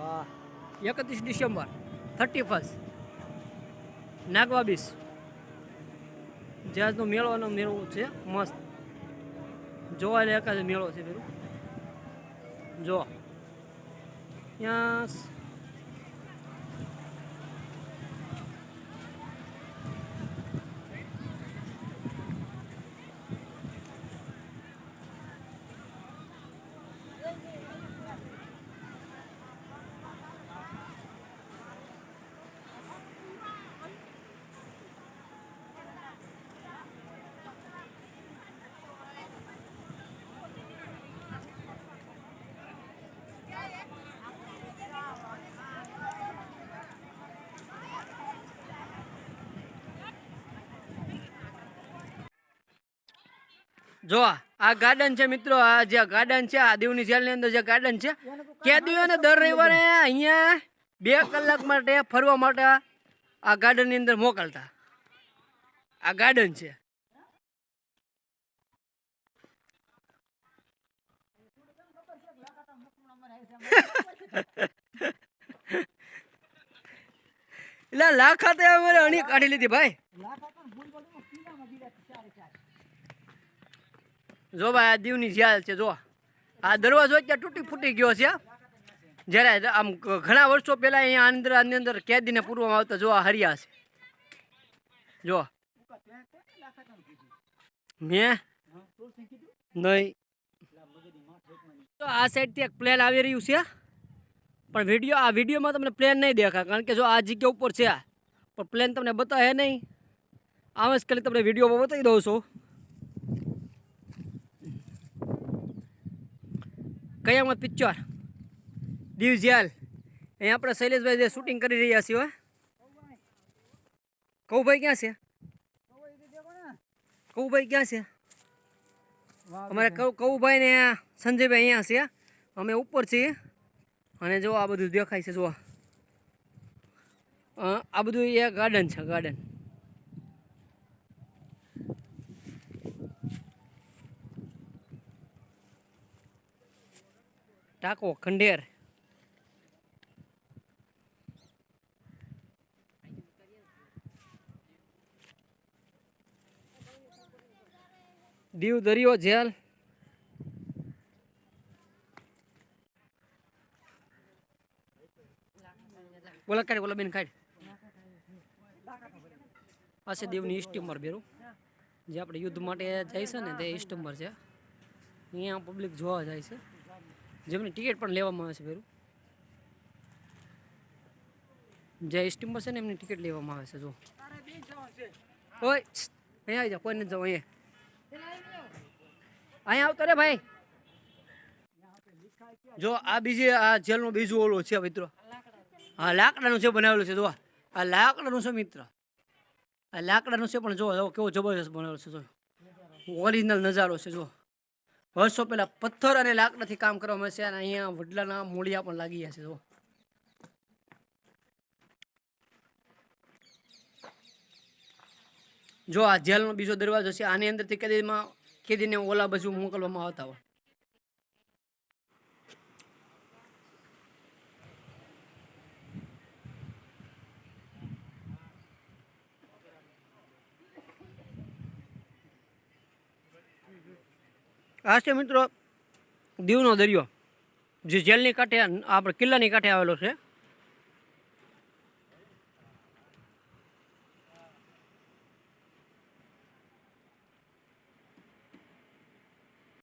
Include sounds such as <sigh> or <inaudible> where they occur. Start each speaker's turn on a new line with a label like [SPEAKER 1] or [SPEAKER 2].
[SPEAKER 1] વાહ, એકત્રીસ December thirty first Nagwa બીસ જહાજનો મેળોનો મેળો છે, મસ્ત. જોવા લાયક મેળો છે, પેલું. જો. ત્યાં જો આ ગાર્ડન છે મિત્રો, આ જે ગાર્ડન છે, આ દીવની જેલની અંદર જે ગાર્ડન છે, કેદીઓને દર રવિવારે અહીંયા બે કલાક માટે ફરવા માટે આ ગાર્ડનની અંદર મોકલતા. આ ગાર્ડન છે. <laughs> એટલે લાખા તે અમારે અણી કાઢી લીધી ભાઈ. જો ભાઈ, આ દીવની જેલ છે, જો. આ દરવાજો અત્યારે તૂટી ફૂટી ગયો છે જ્યારે આમ ઘણા વર્ષો પહેલાં અહીંયા અંદર આની અંદર કેદીને પૂરવામાં આવતા, જો આ હરિયા છે. જો. મેં નહીં. તો આ સાઈડથી એક પ્લેન આવી રહ્યું છે પણ વીડિયો આ વિડીયોમાં તમને પ્લેન નહીં દેખાય, કારણ કે જો આ જગ્યા ઉપર છે પણ પ્લેન તમને બતાવે નહીં. આમ જ ખાલી તમને વિડીયોમાં બતાવી દઉં છું કયામાં પિક્ચર? દીવ જેલ અહીંયા આપણે શૈલેષભાઈ જે શૂટિંગ કરી રહ્યા છીએ કૌભાઈ ક્યાં છે? કૌભાઈ ક્યાં છે? અમારે કૌભાઈ ને સંજયભાઈ અહીંયા છે. અમે ઉપર છીએ. અને જો આ બધું દેખાય છે જો આ બધું એ ગાર્ડન છે ગાર્ડન ટાકો, ખંડેર. દીવ દરિયો જેલ. બોલા કાઢ, બોલા બેન, કાઢ. પાસે દેવની સ્ટીમર બેરું જે આપણે યુદ્ધ માટે જાય છે ને, તે સ્ટીમર છે. અહીંયા પબ્લિક જોવા જાય છે. જેમની ટિકિટ પણ લેવામાં આવે છે બેરું જે સ્ટીમર છે ને એમની ટિકિટ લેવામાં આવે છે, જો. ઓય અહીંયા આવી જાઓ કોઈ નથી જાઓ, અહીંયા. અહીંયા આવતો રે ભાઈ. જો, આ બીજી, આ જેલનું બીજું ઓલું છે, મિત્રો. હા લાકડાનું છે બનાવેલું છે, જો, આ. લાકડાનું છે, મિત્ર. આ લાકડાનું છે, પણ જો કેવો જબરજસ્ત બનાવેલું છે, જો. ઓરિજિનલ નજારો છે, જો. વર્ષો પહેલા પથ્થર અને લાકડાથી કામ કરવામાં મળશે અને અહીંયા વડલાના મૂળિયા પણ લાગી ગયા છે જો જો આ જેલનો બીજો દરવાજો છે, આની અંદરથી કેદીમાં કેદીને ઓલા બાજુ મોકલવામાં આવતા હોય. આ છે મિત્રો. દીવનો દરિયો. જે જેલની કાંઠે આપણે કિલ્લાની કાંઠે આવેલો છે.